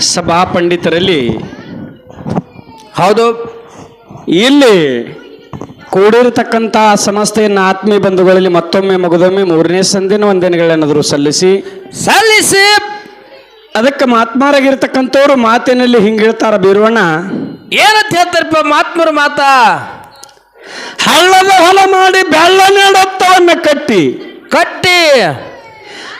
ಸಭಾ ಪಂಡಿತರಲ್ಲಿ. ಹೌದು ಇಲ್ಲಿ ಕೂಡಿರತಕ್ಕಂಥ ಸಮಸ್ತೆಯನ್ನ ಆತ್ಮೀಯ ಬಂಧುಗಳಲ್ಲಿ ಮತ್ತೊಮ್ಮೆ ಮಗದೊಮ್ಮೆ ಮೂರನೇ ಸಂದಿನ ಒಂದಿನಗಳೇನಾದರೂ ಸಲ್ಲಿಸಿ. ಸಲ್ಲಿಸಿ. ಅದಕ್ಕೆ ಮಾತ್ಮಾರಾಗಿರ್ತಕ್ಕಂಥವ್ರು ಮಾತಿನಲ್ಲಿ ಹಿಂಗೆ ಹೇಳ್ತಾರ ಬೀರವಣ್ಣ. ಏನಂತ ಹೇಳ್ತಾರಪ್ಪ ಮಾತ್ಮರು ಮಾತಾ? ಹಳ್ಳದ ಹೊಲ ಮಾಡಿ ಬೆಳ್ಳ ನೆಡತ್ತವನ್ನ ಕಟ್ಟಿ. ಕಟ್ಟಿ.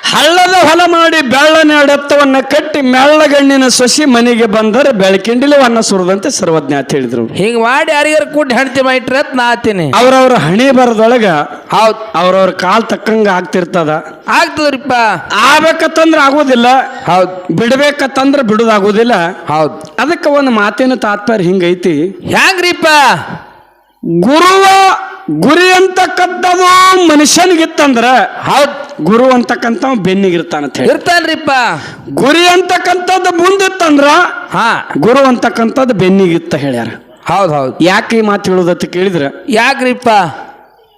ಹಳ್ಳದ ಹೊಲ ಮಾಡಿ ಬೆಳ್ಳ ಅಡೆತ್ತವನ್ನ ಕಟ್ಟಿ ಮೆಳ್ಳಗಣ್ಣಿನ ಸೊಸಿ ಮನೆಗೆ ಬಂದರೆ ಬೆಳಕಿಂಡಿಲಿ ಅನ್ನ ಸುರದಂತೆ ಸರ್ವಜ್ಞ ಅಂತ ಹೇಳಿದ್ರು. ಹಿಂಗ್ ಮಾಡಿ ಯಾರಿಗಾರ ಕೂಡಿ ಹೆಣ್ತಿ ಮಾಡಿಟ್ರೆ ಅಂತ ನಾ ಆತೀನಿ. ಅವ್ರವ್ರ ಹಣೆ ಬರದೊಳಗ ಹೌದ್. ಅವ್ರವ್ರ ಕಾಲ್ ತಕ್ಕಂಗ ಆಗ್ತಿರ್ತದ. ಆಗ್ತದ್ರಿಪ್ಪ. ಆಗ್ಬೇಕತ್ತಂದ್ರೆ ಆಗೋದಿಲ್ಲ. ಹೌದ್. ಬಿಡ್ಬೇಕತ್ತಂದ್ರೆ ಬಿಡುದಾಗೋದಿಲ್ಲ. ಹೌದ್. ಅದಕ್ಕೆ ಒಂದು ಮಾತಿನ ತಾತ್ಪರ್ಯ ಹಿಂಗೈತಿ. ಹ್ಯಾಂಗ್ರಿಪ್ಪ ಗುರುವ ಗುರಿ ಅಂತಕ್ಕಂಥದ್ದು ಮನುಷ್ಯನಿಗಿತ್ತಂದ್ರ ಹೌದ್ ಗುರು ಅಂತಕ್ಕಂಥ ಬೆನ್ನಿಗಿರ್ತಾನಂತ ಹೇಳಿ. ಇರ್ತಾನ್ರಿಪ್ಪ. ಗುರಿ ಅಂತಕ್ಕಂಥದ್ದು ಮುಂದಿತ್ತಂದ್ರ ಹಾ. ಗುರು ಅಂತಕ್ಕಂಥದ್ದು ಬೆನ್ನಿಗಿತ್ತ ಹೇಳ್ಯಾರ. ಹೌದ್ ಹೌದ್. ಯಾಕೆ ಈ ಮಾತು ಹೇಳೋದತ್ತ ಕೇಳಿದ್ರೆ ಯಾಕ್ರಿಪ್ಪ?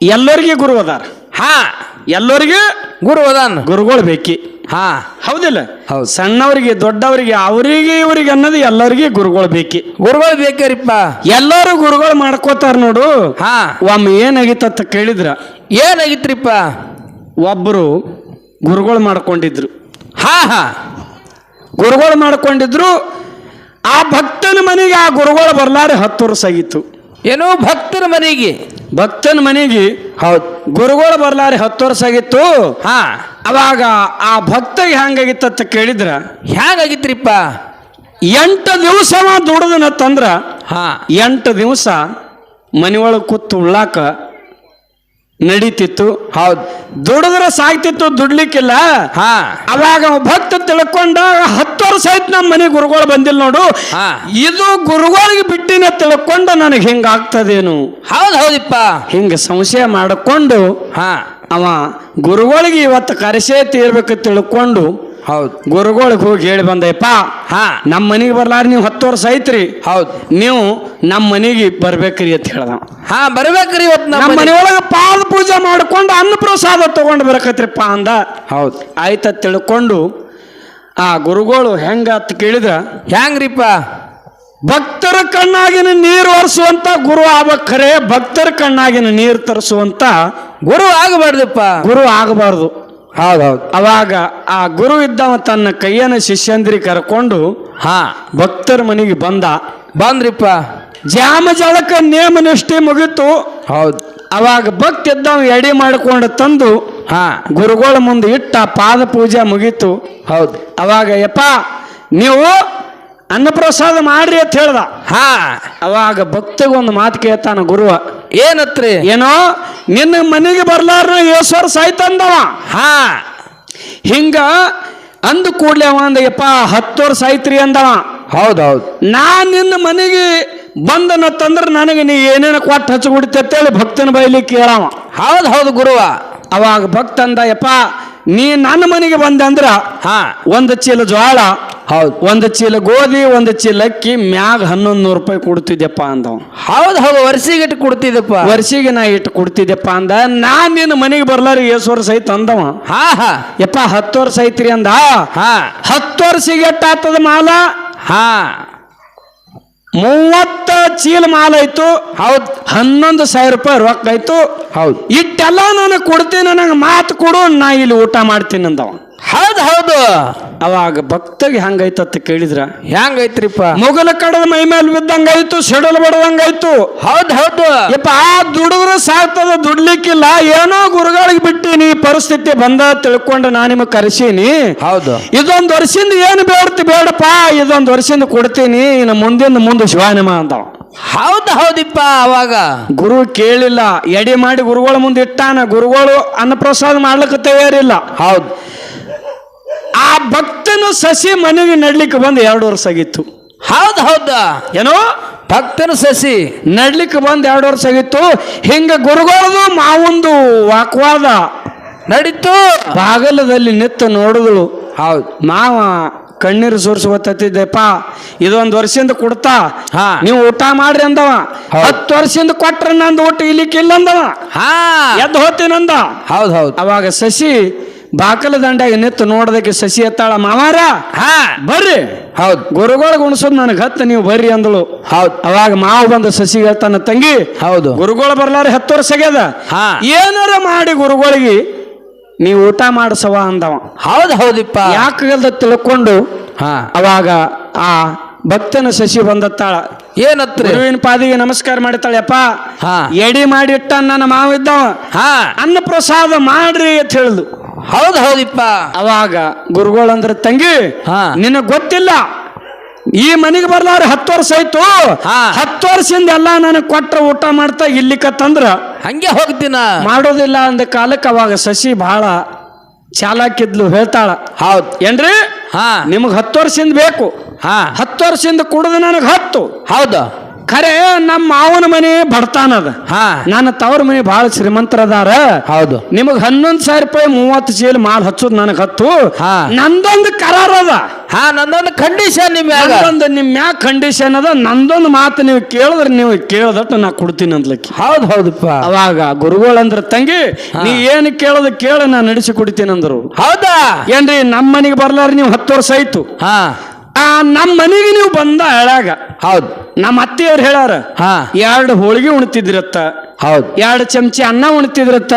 ಎಲ್ಲರಿಗೆ ಗುರು ಅದಾರ. ಹಾ. ಎಲ್ಲರಿಗೆ ಗುರು ಅದಾನ? ಗುರುಗಳು ಬೇಕಿ. ಹಾ. ಹೌದಿಲ್ಲ? ಹೌದು. ಸಣ್ಣವರಿಗೆ ದೊಡ್ಡವರಿಗೆ ಅವರಿಗೆ ಇವರಿಗೆ ಅನ್ನೋದು ಎಲ್ಲರಿಗೆ ಗುರುಗಳು ಬೇಕಿ. ಗುರುಗಳು ಬೇಕರಿಪ್ಪ ಎಲ್ಲರೂ ಗುರುಗಳು ಮಾಡ್ಕೋತಾರ ನೋಡು. ಹಾ. ಒಮ್ಮೆ ಏನಾಗಿತ್ತ ಕೇಳಿದ್ರ? ಏನಾಗಿತ್ರಿಪ್ಪ? ಒಬ್ಬರು ಗುರುಗಳು ಮಾಡ್ಕೊಂಡಿದ್ರು. ಹಾ ಹಾ. ಗುರುಗಳು ಮಾಡ್ಕೊಂಡಿದ್ರು. ಆ ಭಕ್ತನ ಮನೆಗೆ ಆ ಗುರುಗಳು ಬರ್ಲಾರೆ ಹತ್ತು ವರ್ಷ ಆಗಿತ್ತು. ಏನೋ ಭಕ್ತರ ಮನೆಗೆ? ಭಕ್ತನ ಮನೆಗೆ ಹೌದು. ಗುರುಗಳು ಬರ್ಲಾರಿ ಹತ್ತು ವರ್ಷ ಆಗಿತ್ತು. ಹಾ. ಅವಾಗ ಆ ಭಕ್ತಗೆ ಹ್ಯಾಂಗಾಗಿತ್ತ ಕೇಳಿದ್ರ. ಹ್ಯಾಂಗಾಗಿತ್ರಿಪ್ಪ? ಎಂಟು ದಿವಸ ದುಡದನ ತಂದ್ರ ಹಾ. ಎಂಟು ದಿವಸ ಮನೆಯೊಳಗೆ ಕೂತು ಉಳ್ಳಾಕ ನಡೀತಿತ್ತು. ಹೌದು. ದುಡಿದ್ರೆ ಸಾಯ್ತಿತ್ತು ದುಡ್ಲಿಕ್ಕಿಲ್ಲ. ಹಾ. ಅವಾಗ ಭಕ್ತ ತಿಳ್ಕೊಂಡ ಹತ್ತು ವರ್ಷ ಆಯ್ತು ನಮ್ಮ ಮನೆ ಗುರುಗಳು ಬಂದಿಲ್ಲ ನೋಡು. ಹಾ. ಇದು ಗುರುಗಳಿಗೆ ಬಿಟ್ಟಿನ ತಿಳ್ಕೊಂಡ ನನಗೆ ಹಿಂಗಾಗ್ತದೇನು? ಹೌದ್ ಹೌದಿಪ್ಪ. ಹಿಂಗ ಸಂಶಯ ಮಾಡಿಕೊಂಡು ಹಾ. ಅವ ಗುರುಗಳಿಗೆ ಇವತ್ತು ಕರೆಸೇ ತೀರ್ಬೇಕು ತಿಳ್ಕೊಂಡು ಹೌದ್. ಗುರುಗಳಿಗೆ ಹೋಗಿ ಹೇಳಿ ಬಂದಯ್ಯಪ್ಪ ಹಾ. ನಮ್ಮ ಮನೆಗೆ ಬರ್ಲಾರ ನೀವು ಹತ್ತು ವರ್ಷ ಐತ್ರಿ ಹೌದು. ನೀವು ನಮ್ಮ ಮನೆಗೆ ಬರ್ಬೇಕ್ರಿ ಅಂತ ಹೇಳ್ದ. ಹಾ ಬರ್ಬೇಕ್ರಿ ಇವತ್ತು ನಮ್ಮ ಮನೆಯೊಳಗೆ ಪಾದ ಪೂಜೆ ಮಾಡ್ಕೊಂಡು ಅನ್ನ ಪ್ರಸಾದ ತಗೊಂಡು ಬರಕತ್ರಿಪ್ಪ ಅಂದ. ಹೌದು. ಆಯ್ತ ತಿಳ್ಕೊಂಡು ಆ ಗುರುಗಳು ಹೆಂಗ ಕೇಳಿದ. ಕೇಳಿದ್ರ ರೀಪಾ ಭಕ್ತರ ಕಣ್ಣಾಗಿನ ನೀರು ಒರೆಸುವಂತ ಗುರು ಆಗ್ಬೇಕರೆ ಭಕ್ತರ ಕಣ್ಣಾಗಿನ ನೀರು ತರಿಸುವಂತ ಗುರು ಆಗಬಾರ್ದಪ್ಪ. ಗುರು ಆಗಬಾರ್ದು. ಹೌದ್ ಹೌದ್ ಅವಾಗ ಆ ಗುರು ಇದ್ದವ ತನ್ನ ಕೈಯನ್ನು ಶಿಷ್ಯಂದ್ರಿ ಕರ್ಕೊಂಡು ಹಾ. ಭಕ್ತರ ಮನೆಗೆ ಬಂದ. ಬಂದ್ರಿಪ್ಪ. ಜಾಮ ಜಳಕ ನೇಮ ನಿಷ್ಠೆ ಮುಗಿತು. ಹೌದು. ಅವಾಗ ಭಕ್ತ ಇದ್ದವ ಎಡೆ ಮಾಡಿಕೊಂಡು ತಂದು ಹಾ. ಗುರುಗಳ ಮುಂದೆ ಇಟ್ಟ ಪಾದ ಪೂಜೆ ಮುಗೀತು. ಹೌದು. ಅವಾಗ ಯಪ್ಪ ನೀವು ಅನ್ನಪ್ರಸಾದ ಮಾಡ್ರಿ ಅಂತ ಹೇಳ್ದ. ಹಾ. ಅವಾಗ ಭಕ್ತಿಗೊಂದು ಒಂದು ಮಾತು ಕೇಳ್ತಾನ ಗುರುವ. ಏನತ್ರಿ? ಏನೋ ನಿನ್ನ ಮನೆಗೆ ಬರ್ಲಾರ ಯೋಸ್ವರ್ ಸಾಯ್ತಂದವ ಹಾ. ಹಿಂಗ ಅಂದ ಕೂಡ್ಲೆ ಅವ ಅಂದ ಯಪ್ಪ ಹತ್ತು ವರ್ಷ ಆಯ್ತ್ರಿ ಅಂದವ. ಹೌದೌದು. ಹೌದ್ ನಾ ನಿನ್ನ ಮನೆಗೆ ಬಂದನ ತಂದ್ರ ನನಗೆ ನೀ ಏನೇನು ಕೊಟ್ಟು ಹಚ್ಚಬಿಡ್ತಿ ಅಂತೇಳಿ ಭಕ್ತನ ಬೈಲಿ ಕೇಳವ. ಹೌದು ಹೌದು ಗುರುವ. ಅವಾಗ ಭಕ್ತ ಅಂದ ಯಪ್ಪ ನೀ ನನ್ನ ಮನೆಗೆ ಬಂದೆ ಅಂದ್ರ ಹಾ. ಒಂದು ಚೀಲ ಜ್ವಾಳ ಹೌದ್. ಒಂದು ಚೀಲ ಗೋಧಿ ಒಂದು ಚೀಲ ಅಕ್ಕಿ ಮ್ಯಾಗ ಹನ್ನೊಂದು ನೂರು ರೂಪಾಯಿ ಕೊಡ್ತಿದ್ದೆಪ್ಪ ಅಂದವ. ಹೌದು ಹೌದು ವರ್ಷಿಗಿಟ್ಟು ಕೊಡ್ತಿದ್ದಪ್ಪ ವರ್ಷಿಗೆ ನಾ ಇಟ್ಟು ಕೊಡ್ತಿದ್ದೆಪ್ಪ ಅಂದ. ನಾ ನಿನ್ನ ಮನೆಗೆ ಬರ್ಲಾರ ಏಸು ವರ್ಷ ಐತ್ ಅಂದವ. ಹಾ ಹಾ. ಯಪ್ಪ ಹತ್ತು ವರ್ಷ ಐತ್ರಿ ಅಂದ. ಹಾ. ಹತ್ತು ವರ್ಷಿಗೆ ಎಟ್ಟ ಮಾಲ? ಹಾ. ಮೂವತ್ತ ಚೀಲ ಮಾಲ ಆಯ್ತು. ಹೌದು. ಹನ್ನೊಂದು ಸಾವಿರ ರೂಪಾಯಿ ರೊಕ್ಕ ಆಯ್ತು. ಹೌದು. ಇಟ್ಟೆಲ್ಲ ನನಗೆ ಕೊಡ್ತೀನಿ ನನಗೆ ಮಾತು ಕೊಡು ನಾ ಇಲ್ಲಿ ಊಟ ಮಾಡ್ತೀನಿ ಅಂದವ. ಹೌದು ಹೌದು. ಅವಾಗ ಭಕ್ತಗೆ ಹಂಗೈತತ್ತ ಕೇಳಿದ್ರ ಹೆಂಗೈತ್ರಿಪ್ಪ ಮುಗಲ ಕಡದ ಮೈ ಮೇಲೆ ಬಿದ್ದಂಗಾಯ್ತು ಸಿಡಲ್ ಬಡದಂಗಾಯ್ತು. ಹೌದ್ ಹೌದು. ಯಪ್ಪ ಆ ದುಡಿದ್ರೆ ಸಾಕ್ತದ ದುಡ್ಲಿಕ್ಕಿಲ್ಲ ಏನೋ ಗುರುಗಳಿಗೆ ಬಿಟ್ಟಿನಿ ಪರಿಸ್ಥಿತಿ ಬಂದ ತಿಳ್ಕೊಂಡು ನಾ ನಿಮಗೆ ಕರೆಸೀನಿ. ಹೌದು. ಇದೊಂದು ವರ್ಷದಿಂದ ಏನು ಬೇಡ್ತಿ ಬೇಡಪ್ಪ ಇದೊಂದು ವರ್ಷದಿಂದ ಕೊಡ್ತೀನಿ ಇನ್ನು ಮುಂದಿಂದ ಮುಂದೆ ಶಿವಾನಿಮ ಅಂತ ಹೌದು ಹೌದಿಪ್ಪ ಅವಾಗ. ಗುರು ಕೇಳಿಲ್ಲ ಎಡೆ ಮಾಡಿ ಗುರುಗಳ ಮುಂದೆ ಇಟ್ಟಾನ ಗುರುಗಳು ಅನ್ನಪ್ರಸಾದ ಮಾಡ್ಲಿಕ್ಕೆ ತಯಾರಿಲ್ಲ. ಹೌದು. ಆ ಭಕ್ತನು ಸಸಿ ಮನೆಗೆ ನಡ್ಲಿಕ್ಕೆ ಬಂದು ಎರಡು ವರ್ಷ ಆಗಿತ್ತು. ಹೌದ ಹೌದು. ಏನೋ? ಭಕ್ತನು ಸಸಿ ನಡ್ಲಿಕ್ಕೆ ಬಂದು ಎರಡು ವರ್ಷ ಆಗಿತ್ತು. ಹಿಂಗ ಗುರುಗಳದು ಮಾವೊಂದು ವಾಕ್ವಾದ. ನಡೀತು. ಬಾಗಲದಲ್ಲಿ ನಿತ್ತು ನೋಡಿದಳು. ಹೌದು. ಮಾವ ಕಣ್ಣೀರು ಸುರಿಸುವತ್ತಿದ್ದೆಪ್ಪ ಇದೊಂದು ವರ್ಷದಿಂದ ಕೊಡ್ತಾ. ಹಾ. ನೀವು ಊಟ ಮಾಡ್ರಿ ಅಂದವ. ಹತ್ತು ವರ್ಷದಿಂದ ಕೊಟ್ರ ನಂದು ಊಟ ಇಲ್ಲಿಕ್ಕಿಲ್ಲ ಅಂದವ. ಹಾ. ಎದ್ದು ಹೋಗ್ತೀನಂದ ಹೌದ್ ಹೌದು. ಅವಾಗ ಶಶಿ ಬಾಕಲ ದಂಡ್ಯಾಗ ನಿತ್ತು ನೋಡದಕ್ಕೆ ಸಸಿ ಎತ್ತಾಳ ಮಾವಾರ? ಹಾ. ಬರ್ರಿ. ಹೌದ್. ಗುರುಗಳ ಗುಣಸೋದ್ ನನಗೆ ಹತ್ತ ನೀವು ಬರ್ರಿ ಅಂದಳು. ಹೌದ್. ಅವಾಗ ಮಾವು ಬಂದ ಸಸಿ ಹೇಳ್ತಾನ ತಂಗಿ ಹೌದು. ಗುರುಗಳು ಬರ್ಲಾರ ಹತ್ತು ವರ್ಷ ಆಗ್ಯದ ಹಾ. ಏನಾರ ಮಾಡಿ ಗುರುಗಳಿಗೆ ನೀವು ಊಟ ಮಾಡಿಸವ ಅಂದವ. ಹೌದು ಹೌದಿಪ್ಪ. ಯಾಕಲ್ದ ತಿಳ್ಕೊಂಡು ಹಾ. ಅವಾಗ ಆ ಭಕ್ತನ ಸಸಿ ಬಂದತ್ತಾಳ. ಏನತ್ರ? ಗುರುವಿನ ಪಾದಿಗೆ ನಮಸ್ಕಾರ ಮಾಡಿತಾಳೆಪ್ಪ. ಅಪ್ಪ ಎಡಿ ಮಾಡಿ ಇಟ್ಟ ನನ್ನ ಮಾವ ಇದ್ದವ. ಹಾ. ಅನ್ನ ಪ್ರಸಾದ ಮಾಡ್ರಿ ಅಂತ ಹೇಳಿದ್ಲು. ಹೌದ್ ಹೌದಿಪ್ಪ. ಅವಾಗ ಗುರುಗಳಂದ್ರ ತಂಗಿ ಹಾ. ನಿನಗ್ ಗೊತ್ತಿಲ್ಲ. ಈ ಮನೆಗೆ ಬರ್ಲಾರ ಹತ್ತು ವರ್ಷ ಆಯ್ತು. ಹಾ. ಹತ್ತು ವರ್ಷದಿಂದ ಎಲ್ಲ ನನಗೆ ಕೊಟ್ರ ಊಟ ಮಾಡ್ತಾ ಇಲ್ಲಿಕತ್ತಂದ್ರ ಹಂಗೆ ಹೋಗ್ತೀನ. ಮಾಡೋದಿಲ್ಲ ಅಂದ ಕಾಲಕ್ಕೆ ಅವಾಗ ಸಸಿ ಬಹಳ ಚಾಲಾಕಿದ್ಲು ಹೇಳ್ತಾಳ. ಹೌದ್. ಏನ್ರಿ? ಹಾ. ನಿಮಗ್ ಹತ್ತು ವರ್ಷದಿಂದ ಬೇಕು. ಹಾ. ಹತ್ತು ವರ್ಷದಿಂದ ಕುಡಿದು ನನಗೆ ಹತ್ತು. ಹೌದು. ಖರೆ ನಮ್ಮ ಮಾವನ ಮನೆ ಬಡತಾನದ ಹಾ. ನನ್ನ ತವರ ಮನೆ ಬಹಳ ಶ್ರೀಮಂತರದಾರ. ಹೌದು. ನಿಮಗ್ ಹನ್ನೊಂದ್ ಸಾವಿರ ರೂಪಾಯಿ ಮೂವತ್ತು ಚೀಲ ಮಾಲ್ ಹಚ್ಚೋದು ನನಗೆ ಹತ್ತು. ಹಾ. ನಂದೊಂದು ಕರಾರ ಅದ. ಹಾ ನಂದೊಂದು ಕಂಡೀಷನ್ ನಿಮ್ ಒಂದು ನಂದೊಂದು ನಿಮ್ ಮ್ಯಾಗ ಕಂಡೀಷನ್ ಅದ. ನಂದೊಂದು ಮಾತು ನೀವು ಕೇಳಿದ್ರೆ ನೀವು ಕೇಳದಟ್ಟು ನಾ ಕೊಡ್ತೀನಿ ಅಂದ್ಲಕ್ಕಿ. ಹೌದ್ ಹೌದಪ್ಪ. ಅವಾಗ ಗುರುಗಳಂದ್ರ ತಂಗಿ ನೀ ಏನು ಕೇಳದ ಕೇಳ ನಾ ನಡೆಸಿ ಕೊಡ್ತೀನಿ ಅಂದ್ರು. ಹೌದಾ? ಏನ್ರಿ ನಮ್ಮ ಮನೆಗೆ ಬರ್ಲಾರ ನೀವು ಹತ್ತು ವರ್ಷ ಆಯ್ತು. ಹಾ. ಆ ನಮ್ಮ ಮನೆಗೆ ನೀವು ಬಂದ ಹೇಳಾಗ ಹೌದು. ನಮ್ಮ ಅತ್ತೆಯವ್ರು ಹೇಳಾರ ಹಾ. ಎರಡು ಹೋಳಿಗೆ ಉಣ್ತಿದ್ರತ್ತ. ಹೌದು. ಎರಡು ಚಮಚ ಅನ್ನ ಉಣ್ತಿದ್ರತ್ತ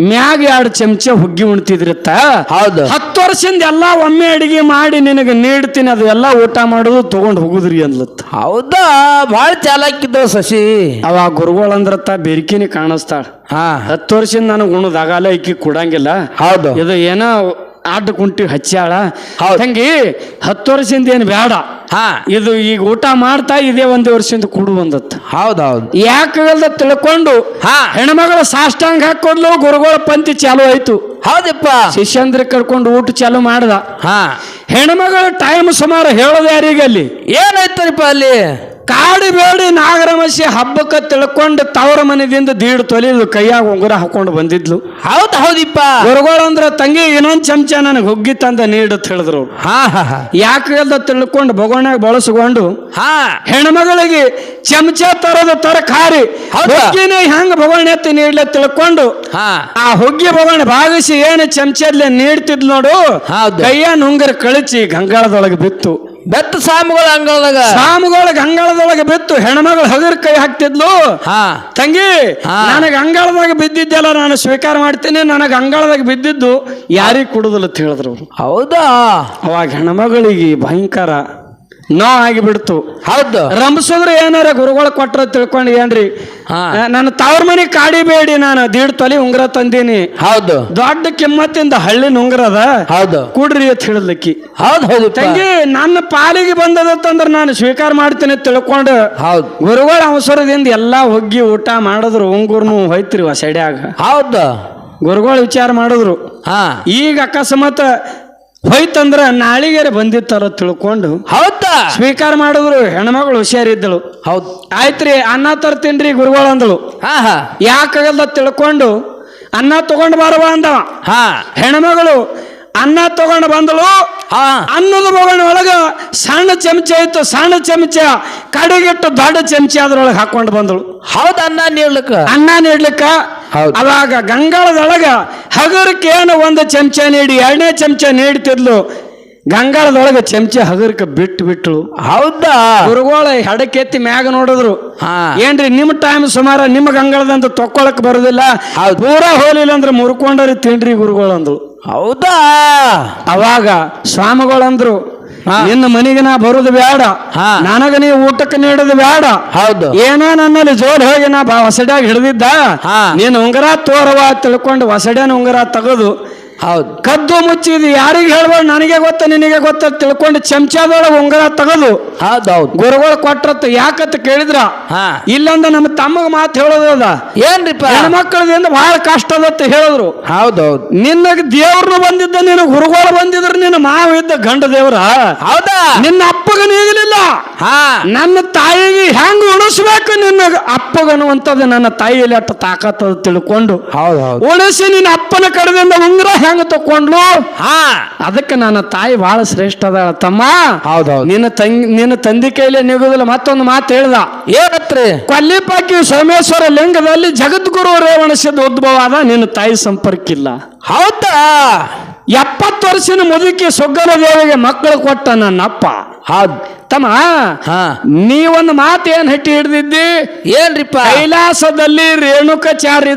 ಮ್ಯಾಗ ಎರಡು ಚಮಚ ಹುಗ್ಗಿ ಉಣ್ತಿದ್ರತ್ತ. ಹೌದು. ಹತ್ತು ವರ್ಷದಿಂದ ಎಲ್ಲಾ ಒಮ್ಮೆ ಅಡಿಗೆ ಮಾಡಿ ನಿನಗೆ ನೀಡ್ತೀನಿ ಅದು ಎಲ್ಲ ಊಟ ಮಾಡೋದು ತಗೊಂಡು ಹೋಗುದ್ರಿ ಅಂದ್ಲತ್ತ. ಹೌದಾ? ಭಾಳ ಚಾಲಾಕಿದ್ದ ಸಸಿ. ಅವ ಗುರುಗಳಂದ್ರತ್ತ ಬೆರಿಕಿನಿ ಕಾಣಿಸ್ತಾಳ. ಹಾ. ಹತ್ತು ವರ್ಷದಿಂದ ನನಗೆ ಉಣದಾಗಲ್ಲ ಇಕ್ಕಿ ಕೊಡಂಗಿಲ್ಲ. ಹೌದು. ಇದು ಏನೋ ಅಡ್ಡ ಕುಂಟಿ ಹಚ್ಚಾಳ ಹೌದು. ತಂಗಿ ಹತ್ತು ವರ್ಷದಿಂದ ಏನು ಬೇಡ ಹಾ. ಇದು ಈಗ ಊಟ ಮಾಡ್ತಾ ಇದೇ ಒಂದು ವರ್ಷದಿಂದ ಕುಡು ಬಂದತ್ತ. ಹೌದೌದು. ಹೌದ್ ಯಾಕಲ್ದ ತಿಳ್ಕೊಂಡು ಹಾ. ಹೆಣ್ಮಗಳ ಸಾಷ್ಟಾಂಗ ಹಾಕೊಂಡ್ಲು ಗುರುಗಳ ಪಂಥಿ ಚಾಲು ಆಯ್ತು. ಹೌದಪ್ಪ. ಶಿಷ್ಯಂದ್ರ ಕರ್ಕೊಂಡು ಊಟ ಚಾಲು ಮಾಡ್ದ. ಹಾ. ಹೆಣ್ಮಗಳ ಟೈಮ್ ಸುಮಾರು ಹೇಳೋದು ಯಾರಿಗೆ ಅಲ್ಲಿ? ಏನಾಯ್ತರಿಪ್ಪ ಅಲ್ಲಿ? ಕಾಡಿ ಬೇಡಿ ನಾಗರಮಸಿ ಹಬ್ಬಕ್ಕೆ ತಿಳ್ಕೊಂಡು ತವರ ಮನೆದಿಂದ ದೀಡ್ ತೊಲಿದು ಕೈಯಾಗ ಉಂಗುರ ಹಾಕೊಂಡು ಬಂದಿದ್ಲು. ಹೌದ್ ಹೌದಿಪ್ಪ. ಗುರುಗಳಂದ್ರ ತಂಗಿ ಇನ್ನೊಂದ್ ಚಮಚ ನನಗೆ ಹುಗ್ಗಿ ತಂದ ನೀಡತ್ ಹೇಳಿದ್ರು ಯಾಕೆ ಹಾ ಹಾ. ಹಾ ಯಾಕಲ್ದ ತಿಳ್ಕೊಂಡು ಬೊಗೋಣ್ಯಾಗ ಬಳಸ್ಕೊಂಡು ಹಾ. ಹೆಣ್ಮಗಳಿಗೆ ಚಮಚ ತರದ ತರಕಾರಿ? ಹುಗ್ಗಿನೇ ಹೆಂಗ ಬೊಗೋಣೆ ಎತ್ತಿ ನೀಡ್ಲ ತಿಳ್ಕೊಂಡು ಹಾ. ಆ ಹುಗ್ಗಿ ಬೊಗೋಣೆ ಭಾಗಿಸಿ ಏನು ಚಮಚದ್ಲೆ ನೀಡ್ತಿದ್ಲು ನೋಡು. ಕೈಯ ನುಂಗರ ಕಳಚಿ ಗಂಗಾಳದೊಳಗೆ ಬಿತ್ತು. ಬೆತ್ತ ಸಾಮುಗಳ ಅಂಗಳದಾಗ. ಸಾಮುಗಳ ಅಂಗಳದೊಳಗೆ ಬಿತ್ತು ಹೆಣ್ಮಗಳು ಹಗರ್ ಕೈ ಹಾಕ್ತಿದ್ಲು. ತಂಗಿ. ನನಗೆ ಅಂಗಳದಾಗ ಬಿದ್ದಿದ್ದೆಲ್ಲ ನಾನು ಸ್ವೀಕಾರ ಮಾಡ್ತೀನಿ ನನಗೆ ಅಂಗಳದಾಗ ಬಿದ್ದಿದ್ದು ಯಾರಿಗೆ ಕೊಡುದಿಲ್ಲ ಅಂತ ಹೇಳಿದ್ರು ಅವ್ರು. ಹೌದಾ? ಅವಾಗ ಹೆಣ್ಮಗಳಿಗೆ ಭಯಂಕರ ನೋ ಆಗಿಬಿಡ್ತು. ಹೌದು. ರಂಭಿಸಿದ್ರೆ ಏನಾರ ಗುರುಗಳು ಕೊಟ್ರ ತಿಳ್ಕೊಂಡು ಏನ್ರಿ ನನ್ನ ತವ್ರ ಮನೆ ಕಾಡಿಬೇಡಿ ನಾನು ದೀಡ್ ತೊಲಿ ಉಂಗ್ರ ತಂದೀನಿ. ಹೌದು. ದೊಡ್ಡ ಕಿಮ್ಮತ್ತಿಂದ ಹಳ್ಳಿ ಉಂಗ್ರದ ಹೌದು. ಕುಡ್ರಿ ಅಂತ ಹೇಳಿದ್ಲಕ್ಕಿ ಹೌದು ಹೌದು ತಂಗಿ ನನ್ನ ಪಾಲಿಗೆ ಬಂದದಂತಂದ್ರ ನಾನು ಸ್ವೀಕಾರ ಮಾಡ್ತೀನಿ ತಿಳ್ಕೊಂಡು ಹೌದು. ಗುರುಗಳ ಅವಸರದಿಂದ ಎಲ್ಲಾ ಹೋಗಿ ಊಟ ಮಾಡಿದ್ರು ಉಂಗುರ್ನು ಹೋಯ್ತ್ರಿ ಹೊಸಡ್ಯಾಗ. ಹೌದು. ಗುರುಗಳು ವಿಚಾರ ಮಾಡಿದ್ರು. ಹಾ. ಈಗ ಅಕಸ್ಮಾತ್ ಹೋಯ್ತಂದ್ರ ನಾಳಿಗೆರೆ ಬಂದಿತ್ತಲ್ಲ ತಿಳ್ಕೊಂಡು ಹೌದಾ? ಸ್ವೀಕಾರ ಮಾಡಿದ್ರು ಹೆಣ್ಮಗಳು ಹುಷಾರಿದ್ದಳು. ಹೌದ್. ಆಯ್ತ್ರಿ ಅನ್ನ ತರ್ತೀನ್ರಿ ಗುರುಗಳು ಅಂದಳು. ಹಾ ಹಾ. ಯಾಕಾಗಲ್ದ ತಿಳ್ಕೊಂಡು ಅನ್ನ ತಗೊಂಡು ಬರುವ ಅಂದವ ಹಾ. ಹೆಣ್ಮಗಳು ಅನ್ನ ತಗೊಂಡು ಬಂದಳು. ಹಾ. ಅನ್ನದ ಬಗಣ ಒಳಗ ಸಣ್ಣ ಚಮಚ ಇತ್ತು ಸಣ್ಣ ಚಮಚ ಕಡೆಗಿಟ್ಟು ದೊಡ್ಡ ಚಮಚ ಅದ್ರೊಳಗೆ ಹಾಕೊಂಡು ಬಂದಳು. ಹೌದ್ ಅನ್ನ ನೀಡ್ಲಿಕ್ಕ. ಅನ್ನ ನೀಡ್ಲಿಕ್ಕ. ಅವಾಗ ಗಂಗಾಳದೊಳಗ ಹಗರಕ್ಕೆ ಏನು ಒಂದು ಚಮಚ ನೀಡಿ ಎರಡನೇ ಚಮಚ ನೀಡ್ತಿದ್ಲು. ಗಂಗಾಳದೊಳಗ ಚಮಚ ಹಗರಕ್ಕೆ ಬಿಟ್ಟು ಬಿಟ್ಟಳು ಹೌದಾ? ಗುರುಗಳ ಹೆಡಕೆತ್ತಿ ಮ್ಯಾಗ ನೋಡಿದ್ರು. ಹಾ. ಏನ್ರಿ ನಿಮ್ಮ ಟೈಮ್ ಸುಮಾರ ನಿಮ್ಮ ಗಂಗಾಳದಂತ ತೊಕ್ಕೊಳಕ್ ಬರುದಿಲ್ಲ? ಹೌದು. ಪೂರಾ ಹೋಲಿಲ್ಲ ಅಂದ್ರೆ ಮುರ್ಕೊಂಡ್ರಿ ತಿಂಡ್ರಿ ಗುರುಗಳು ಅಂದ್ರು ಹೌದಾ? ಅವಾಗ ಸ್ವಾಮಿಗಳಂದ್ರು. ನಿನ್ನ ಮನೆಗೆ ನಾ ಬರುದು ಬೇಡ. ನನಗ ನೀ ಊಟಕ್ಕೆ ನೀಡುದು ಬೇಡ ಹೌದು ಏನೋ ನನ್ನಲ್ಲಿ ಜೋರ್ ಹೋಗಿ ನಾ ಹೊಸಡ್ಯಾಗ ಹಿಡಿದಿದ್ದ. ನೀನು ಉಂಗರ ತೋರವ ತಿಳ್ಕೊಂಡು ಹೊಸಡ್ಯಾನ ಉಂಗರ ತೆಗೆದು ಹೌದು. ಕದ್ದು ಮುಚ್ಚಿದು ಯಾರಿಗೆ ಹೇಳ್ಬೇಡ ನನಗೆ ಗೊತ್ತ ನಿನಗೆ ಗೊತ್ತ ತಿಳ್ಕೊಂಡು ಚಮಚದೊಳಗೆ ಉಂಗರ ತಗದು ಹೌದು ಹೌದು. ಗುರುಗಳು ಕೊಟ್ರತ್ತ ಯಾಕತ್ತ ಕೇಳಿದ್ರ? ಹಾ. ಇಲ್ಲಂದ ನಮ್ಮ ತಮ್ಮಗ ಮಾತು ಹೇಳೋದದ ಏನ್ರಿಪ್ಪ? ಹೆಣ್ಮಕ್ಳದಿಂದ ಬಹಳ ಕಷ್ಟ ಅದತ್ತ ಹೇಳಿದ್ರು. ಹೌದೌದು ನಿನಗೆ ನಿನ್ನಗ ದೇವ್ರನ್ನ ಬಂದಿದ್ದ ನಿನ್ನ ಗುರುಗಳು ಬಂದಿದ್ರು ನಿನ್ನ ಮಾವ ಇದ್ದ ಗಂಡ ದೇವ್ರ? ಹೌದಾ? ನಿನ್ನ ಅಪ್ಪಗ ನೀಗಲಿಲ್ಲ. ಹಾ. ನನ್ನ ತಾಯಿಗೆ ಹೆಂಗ ಉಳಿಸ್ಬೇಕು ನಿನ್ನ ಅಪ್ಪಗ ಅನ್ನುವಂಥದ್ದು ನನ್ನ ತಾಯಿಯಲ್ಲಿ ಅಟ್ಟ ತಾಕತ್ತದ ತಿಳ್ಕೊಂಡು. ಹೌದು ಹೌದು. ಉಳಿಸಿ ನಿನ್ನ ಅಪ್ಪನ ಕಡೆದಿಂದ ಉಂಗುರ ಹೆಂಗ ತಕೊಂಡ್ಲು? ಹಾ. ಅದಕ್ಕೆ ನನ್ನ ತಾಯಿ ಬಹಳ ಶ್ರೇಷ್ಠ ಅದ ತಮ್ಮ ಹೌದ್ ಹೌದ್ ನಿನ್ನ ತಂಗಿ ನಿನ್ನ ತಂದೆ ಕೈಲೇ ನಿಗುದಿಲ್ಲ ಮತ್ತೊಂದು ಮಾತು ಹೇಳ್ದ. ಏನತ್ರಿ? ಕೊಲ್ಲಿಪಾಕಿ ಸೋಮೇಶ್ವರ ಲಿಂಗದಲ್ಲಿ ಜಗದ್ಗುರು ರೇವಣಸಿದ್ದ ಉದ್ಭವ ಅದ ನಿನ್ನ ತಾಯಿ ಸಂಪರ್ಕ ಇಲ್ಲ ಹೌದಾ? ಎಪ್ಪತ್ತು ವರ್ಷದ ಮುದುಕಿ ಸೊಗ್ಗಲ ದೇವಿಗೆ ಮಕ್ಕಳು ಕೊಟ್ಟ ನನ್ನಪ್ಪ. ಹೌದು. ತಮ್ಮ ಹಾ. ನೀವೊಂದು ಮಾತು ಏನ್ ಹಟ್ಟಿ ಹಿಡ್ದಿದ್ದಿ? ಏನ್ರಿಪ್ಪ? ಕೈಲಾಸದಲ್ಲಿ ರೇಣುಕಾಚಾರ್ಯ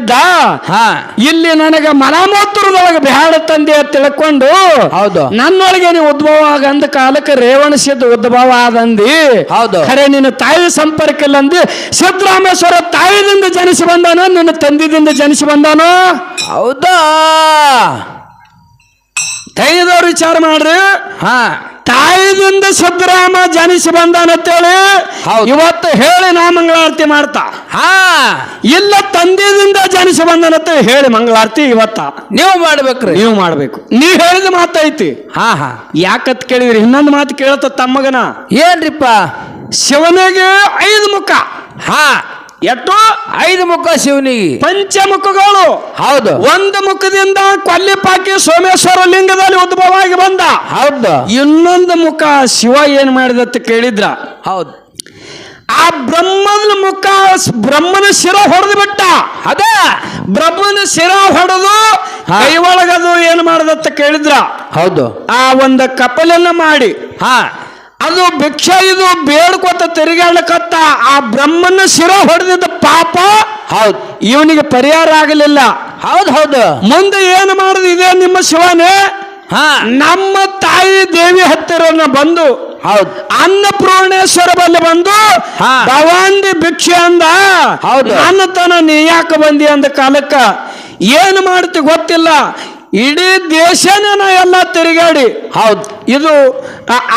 ಹಾ. ಇಲ್ಲಿ ನನಗೆ ಮನಮೂತ್ರದೊಳಗೆ ಬ್ಯಾಡ ತಂದೆ ತಿಳ್ಕೊಂಡು ಹೌದು. ನನ್ನೊಳಗೆ ನೀವು ಉದ್ಭವ ಆಗಂದ ಕಾಲಕ್ಕೆ ರೇವಣಸಿದ್ದ ಉದ್ಭವ ಆದಂದಿ. ಹೌದು. ಅರೆ ನಿನ್ನ ತಾಯಿ ಸಂಪರ್ಕ ಇಲ್ಲ ಅಂದಿ ಸಿದ್ದರಾಮೇಶ್ವರ ತಾಯಿದಿಂದ ಜನಿಸಿ ಬಂದಾನೋ ನಿನ್ನ ತಂದಿದಿಂದ ಜನಿಸಿ ಬಂದಾನೋ? ಹೌದಾ? ಧೈರ್ಯದವ್ರು ವಿಚಾರ ಮಾಡ್ರಿ. ಹಾ. ತಾಯಿದಿಂದ ಸಿದ್ದರಾಮ ಜನಿಸಿ ಬಂದಾನಂತೇಳಿ. ಇವತ್ತು ಹೇಳಿ ನಾ ಮಂಗಳಾರತಿ ಮಾಡ್ತಾ. ಹಾ. ಇಲ್ಲ ತಂದೆಯಿಂದ ಜನಿಸಿ ಬಂದಾನಂತ ಹೇಳಿ ಮಂಗಳಾರತಿ ಇವತ್ತ. ನೀವು ಮಾಡ್ಬೇಕ್ರಿ. ನೀವು ಮಾಡ್ಬೇಕು. ನೀವ್ ಹೇಳಿದ ಮಾತೈತಿ ಹಾ ಹಾ. ಯಾಕತ್ ಕೇಳಿದ್ರಿ? ಇನ್ನೊಂದು ಮಾತು ಕೇಳತ್ತ ತಮ್ಮಗನ. ಏನ್ರಿಪ್ಪ? ಶಿವನಿಗೆ ಐದು ಮುಖ. ಹಾ. ಎಷ್ಟು? ಐದು ಮುಖ ಶಿವನಿಗೆ. ಪಂಚಮುಖಗಳು. ಹೌದು. ಒಂದು ಮುಖದಿಂದ ಕೊಲ್ಲಿಪಾಕಿ ಸೋಮೇಶ್ವರ ಲಿಂಗದಲ್ಲಿ ಉದ್ಭವ ಆಗಿ ಬಂದ. ಹೌದು. ಇನ್ನೊಂದು ಮುಖ ಶಿವ ಏನ್ ಅಂತ ಕೇಳಿದ್ರ? ಹೌದು. ಆ ಬ್ರಹ್ಮನ ಮುಖ ಬ್ರಹ್ಮನ ಶಿರ ಹೊಡೆದು ಬಿಟ್ಟ. ಅದೇ. ಬ್ರಹ್ಮನ ಶಿರ ಹೊಡೆದು. ಕೈ ಒಳಗದು ಏನ್ ಮಾಡದತ್ತ ಕೇಳಿದ್ರ? ಹೌದು. ಆ ಒಂದು ಕಪಲನ್ನ ಮಾಡಿ. ಹಾ. ಅದು ಭಿಕ್ಷೆ ಇದು ಬೇಡ್ಕೊತ ತಿರುಗಾಡಕತ್ತ ಆ ಬ್ರಹ್ಮನ ಶಿರ ಹೊಡೆದಿದ್ದ ಪಾಪ ಹೌದು. ಇವನಿಗೆ ಪರಿಹಾರ ಆಗಲಿಲ್ಲ. ಹೌದು ಹೌದು. ಮುಂದೆ ಏನು ಮಾಡುದು? ಇದೇ ನಿಮ್ಮ ಶಿವನೇ. ಹಾ. ನಮ್ಮ ತಾಯಿ ದೇವಿ ಹತ್ತಿರನ ಬಂದು ಹೌದು. ಅನ್ನಪೂರ್ಣೇಶ್ವರ ಬಲ್ಲಿ ಬಂದು ಹಾ. ಭವಾಂದಿ ಭಿಕ್ಷೆ ಅಂದ. ಹೌದು. ನನ್ನ ತನ ನೀ ಯಾಕೆ ಬಂದಿ ಅಂದ ಕಾಲಕ್ಕ? ಏನು ಮಾಡ್ತಿ ಗೊತ್ತಿಲ್ಲ. ಇಡೀ ದೇಶನೇ ಎಲ್ಲ ತಿರುಗಾಡಿ. ಹೌದು. ಇದು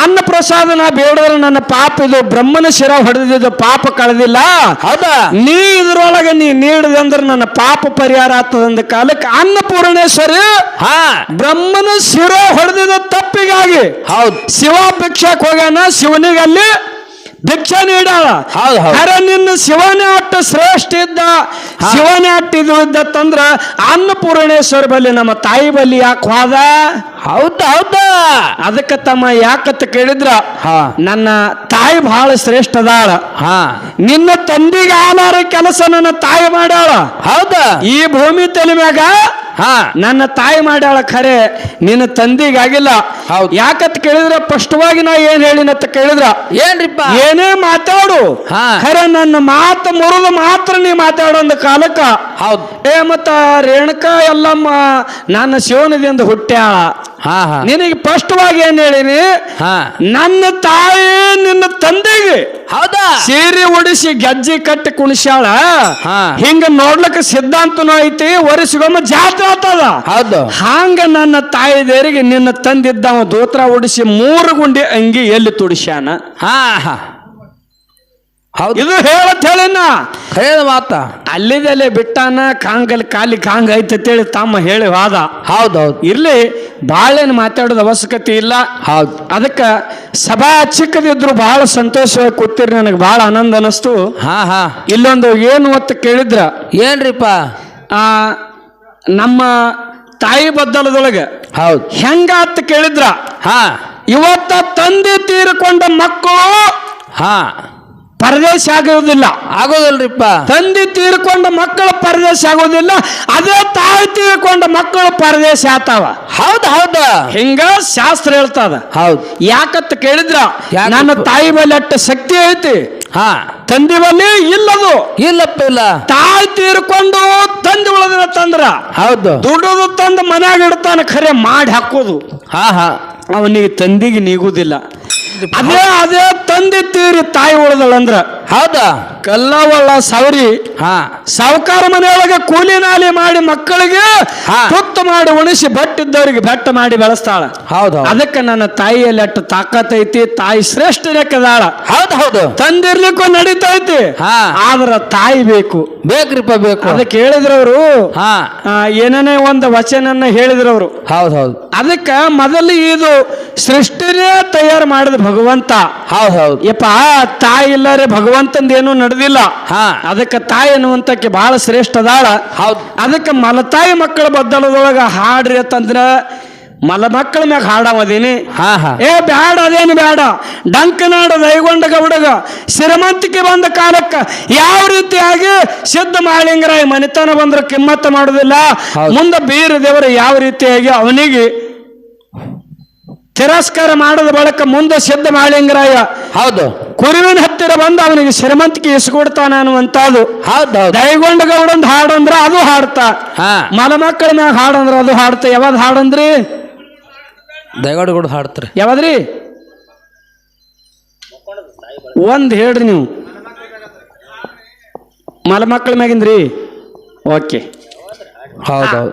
ಅನ್ನ ಪ್ರಸಾದ ನಾ ಬೇಡದ್ರೆ ನನ್ನ ಪಾಪ ಇದು ಬ್ರಹ್ಮನ ಶಿರ ಹೊಡೆದಿದ್ದು ಪಾಪ ಕಳೆದಿಲ್ಲ. ಹೌದಾ? ನೀ ಇದ್ರೊಳಗೆ ನೀ ನೀಡದಂದ್ರೆ ನನ್ನ ಪಾಪ ಪರಿಹಾರ ಆಗ್ತದಂದ ಕಾಲಕ್ಕೆ ಅನ್ನಪೂರ್ಣೇಶ್ವರಿ ಹಾ. ಬ್ರಹ್ಮನ ಶಿರ ಹೊಡೆದಿದ್ದ ತಪ್ಪಿಗಾಗಿ ಹೌದು. ಶಿವ ಭಿಕ್ಷಕ್ ಹೋಗ್ಯಾನ ಶಿವನಿಗಲ್ಲಿ. ಭಿಕ್ಷೆ ನೀಡಾಳ ಹೌದು. ನಿನ್ನ ಶಿವನೇ ಅಟ್ಟ ಶ್ರೇಷ್ಠ ಇದ್ದ. ಶಿವನೇ ಅಟ್ಟ ಇದು ಇದ್ದತ್ತಂದ್ರ ಅನ್ನಪೂರ್ಣೇಶ್ವರ ಬಲ್ಲಿ ನಮ್ಮ ತಾಯಿ ಬಲಿ ಯಾಕೆ ಹೋದ? ಹೌದು ಹೌದ. ಅದಕ್ಕೆ ತಮ್ಮ ಯಾಕತ್ತ ಕೇಳಿದ್ರ? ಹಾ. ನನ್ನ ತಾಯಿ ಬಹಳ ಶ್ರೇಷ್ಠ ಅದಾಳ. ಹಾ. ನಿನ್ನ ತಂದಿಗೆ ಆಲಾರ ಕೆಲಸ ನನ್ನ ತಾಯಿ ಮಾಡ್ಯಾಳ. ಹೌದ. ಈ ಭೂಮಿ ತಲೆ ಮ್ಯಾಗ ಹಾ. ನನ್ನ ತಾಯಿ ಮಾಡ್ಯಾಳ ಖರೆ ನಿನ್ನ ತಂದಿಗಾಗಿಲ್ಲ ಹೌದು. ಯಾಕತ್ ಕೇಳಿದ್ರ ಸ್ಪಷ್ಟವಾಗಿ ನಾ ಏನ್ ಹೇಳಿನತ್ತ ಕೇಳಿದ್ರ? ಏನ್ರಿಪ್ಪ? ಏನೇ ಮಾತಾಡು. ಹಾ. ಖರೆ ನನ್ನ ಮಾತು ಮುರಿದು ಮಾತ್ರ ನೀ ಮಾತಾಡೋಂದ ಕಾಲಕ್ಕ. ಹೌದು. ಏ ಮತ್ತ ರೇಣುಕಾ ಎಲ್ಲಮ್ಮ ನನ್ನ ಶಿವನದಿಂದ ಹುಟ್ಟ್ಯಾಳ. ಹಾ ಹಾ. ನಿನಗೆ ಸ್ಪಷ್ಟವಾಗಿ ಏನ್ ಹೇಳಿನಿ? ಹಾ. ನನ್ನ ತಾಯಿ ನಿನ್ನ ತಂದೆಗೆ ಹೌದಾ? ಸೀರೆ ಉಡಿಸಿ ಗೆಜ್ಜೆ ಕಟ್ಟಿ ಕುಣಿಸ್ಯಾಳ. ಹಾ. ಹಿಂಗ ನೋಡ್ಲಕ್ಕ ಸಿದ್ಧಾಂತನೂ ಐತಿ ಒರಿಸಿಗೊಮ್ಮ ಜಾತ್ರೆ ಆಗ್ತದ ಹೌದು. ಹಾಂಗ ನನ್ನ ತಾಯಿ ದೇರಿಗೆ ನಿನ್ನ ತಂದಿದ್ದವ ದೋತ್ರ ಉಡಿಸಿ ಮೂರು ಗುಂಡಿ ಅಂಗಿ ಎಲ್ಲಿ ತುಡಿಸ್ಯಾನ? ಹಾ ಹಾ. ಹೌದು. ಇದು ಹೇಳತ್ ಹೇಳಿನ? ಹೇಳ ಮಾತ. ಅಲ್ಲಿದಲ್ಲೇ ಬಿಟ್ಟಾನ ಕಾಂಗಲ್ ಕಾಲಿ ಕಾಂಗ ಐತಂತೇಳಿ ತಮ್ಮ ಹೇಳಿ ವಾದ. ಹೌದು ಹೌದು ಇರ್ಲಿ ಬಾಳೇನು ಮಾತಾಡೋದ ಅವಶ್ಯಕತೆ ಇಲ್ಲ. ಹೌದು. ಅದಕ್ಕೆ ಸಭಾ ಚಿಕ್ಕದಿದ್ರು ಬಹಳ ಸಂತೋಷವಾಗಿ ಕೂತಿರಿ ನನಗೆ ಬಹಳ ಆನಂದ ಅನಿಸ್ತು. ಹಾ ಹಾ. ಇಲ್ಲೊಂದು ಏನು ಅಂತ ಕೇಳಿದ್ರ? ಏನ್ರಿಪ್ಪ ಆ ನಮ್ಮ ತಾಯಿ ಬದ್ದಲದೊಳಗೆ ಹೌದು. ಹೆಂಗ ಅಂತ ಕೇಳಿದ್ರ? ಹಾ. ಇವತ್ತ ತಂದೆ ತೀರಿಕೊಂಡ ಮಕ್ಕಳು ಹಾ. ಪರದೇಶ ಆಗೋದಿಲ್ಲ. ಆಗೋದಿಲ್ರಿಪ್ಪ. ತಂದೆ ತೀರ್ಕೊಂಡ ಮಕ್ಕಳು ಪರದೇಶ ಆಗೋದಿಲ್ಲ. ಅದೇ ತಾಯಿ ತೀರ್ಕೊಂಡ ಮಕ್ಕಳು ಪರದೇಶ ಆತಾವ. ಹೌದು ಹೌದು. ಹಿಂಗ ಶಾಸ್ತ್ರ ಹೇಳ್ತದ. ಹೌದು. ಯಾಕತ್ ಕೇಳಿದ್ರ? ನನ್ನ ತಾಯಿ ಮೇಲೆ ಅಟ್ಟ ಶಕ್ತಿ ಐತಿ. ಹಾ. ತಂದೆ ಬಲ್ಲಿ ಇಲ್ಲದು. ಇಲ್ಲಪ್ಪ ಇಲ್ಲ. ತಾಯಿ ತೀರ್ಕೊಂಡು ತಂದೆ ಉಳದಿನ ತಂದ್ರ. ಹೌದು. ದುಡ್ಡದು ತಂದು ಮನ್ಯಾಗ ಇಡ್ತಾನ ಖರೆ ಮಾಡಿ ಹಾಕೋದು. ಹಾ ಹಾ. ಅವನಿಗೆ ತಂದಿಗೆ ನೀಗುದಿಲ್ಲ. ಅದೇ ಅದೇ ತಂದೆ ತೀರಿ ತಾಯಿ ಉಳ್ದಳಂದ್ರ. ಹೌದಾ? ಕಲ್ಲವಳ್ಳ ಸವರಿ ಹಾ. ಸಾವುಕಾರ ಮನೆಯೊಳಗೆ ಕೂಲಿ ನಾಲಿ ಮಾಡಿ ಮಕ್ಕಳಿಗೆ. ತುತ್ತು ಮಾಡಿ ಉಣಿಸಿ ಬಟ್ಟಿದ್ದವರಿಗೆ ಬೆಟ್ಟ ಮಾಡಿ ಬೆಳೆಸ್ತಾಳ. ಹೌದು ಅದಕ್ಕೆ ನನ್ನ ತಾಯಿಯಲ್ಲಿ ಅಟ್ಟು ತಾಕತ್ತೈತಿ ತಾಯಿ ಶ್ರೇಷ್ಠ ಲೆಕ್ಕದಾಳ. ಹೌದು ಹೌದು. ತಂದಿರ್ಲಿಕ್ಕೂ ನಡೀತೈತಿ ಹಾ. ಆದ್ರ ತಾಯಿ ಬೇಕು. ಬೇಕ್ರಿಪ್ಪ ಬೇಕು. ಅದಕ್ಕೆ ಹೇಳಿದ್ರವ್ರು ಏನೇನೇ ಒಂದು ವಚನನ್ನ ಹೇಳಿದ್ರವ್ರು. ಹೌದು ಹೌದು. ಅದಕ್ಕೆ ಮೊದಲು ಇದು ಸೃಷ್ಟಿನೇ ತಯಾರು ಮಾಡಿದ ಭಗವಂತ. ಹೌದು ಹೌದು. ಯಪ್ಪ ತಾಯಿ ಇಲ್ಲರೆ ಭಗವಂತಂದೇನು ನಡೆದಿಲ್ಲ. ಹಾ. ಅದಕ್ಕೆ ತಾಯಿ ಅನ್ನುವಂತಕ್ಕೆ ಬಹಳ ಶ್ರೇಷ್ಠ ಅದಾಳ. ಹೌದು. ಅದಕ್ಕೆ ಮಲತಾಯಿ ಮಕ್ಕಳ ಬದ್ದಲದೊಳಗ ಹಾಡ್ರಿ ಅಂತಂದ್ರ ಮಲ ಮಕ್ಕಳ ಮ್ಯಾಗ ಹಾಡಾವದೀನಿ. ಹಾ ಹಾ. ಏ ಬ್ಯಾಡ ಅದೇನು ಬ್ಯಾಡ. ಡಂಕನಾಡ ದೈಗೊಂಡ ಗೌಡಗ ಶ್ರೀಮಂತಿಕೆ ಬಂದ ಕಾಲಕ್ಕ ಯಾವ ರೀತಿಯಾಗಿ ಸಿದ್ಧ ಮಾಳಿಂಗರಾಯ ಮನೆತನ ಬಂದ್ರೆ ಕಿಮ್ಮತ್ತ ಮಾಡುದಿಲ್ಲ. ಮುಂದೆ ಬೀರ ದೇವರು ಯಾವ ರೀತಿಯಾಗಿ ಅವನಿಗೆ ತಿರಸ್ಕಾರ ಮಾಡಿದ ಬಳಿಕ ಮುಂದೆ ಸಿದ್ಧ ಮಾಳಿಂಗರಾಯ ಹೌದು. ಕುರುವಿನ ಹತ್ತಿರ ಬಂದು ಅವನಿಗೆ ಶ್ರೀಮಂತಿಕೆ ಇಸ್ಕೊಡ್ತಾನ ಅನ್ನುವಂತದ್ದು ಹೌದು ದೈಗೊಂಡ ಗೌಡಂದ್ ಹಾಡಂದ್ರ ಅದು ಹಾಡ್ತಾ. ಮನ ಮಲ ಮಕ್ಕಳ ಮ್ಯಾಗ ಹಾಡಂದ್ರ ಅದು ಹಾಡ್ತಾ. ಯಾವ್ದು ಹಾಡಂದ್ರಿ? ಗೌಡ ಹಾಡ್ತಾರೆ. ಯಾವ್ದ್ರಿ? ಒಂದ್ ಹೇಳ್ರಿ ನೀವು. ಮಲ ಮಕ್ಕಳ ಮ್ಯಾಗಿಂದ್ರಿ? ಓಕೆ. ಹೌದೌದು ಹೌದು.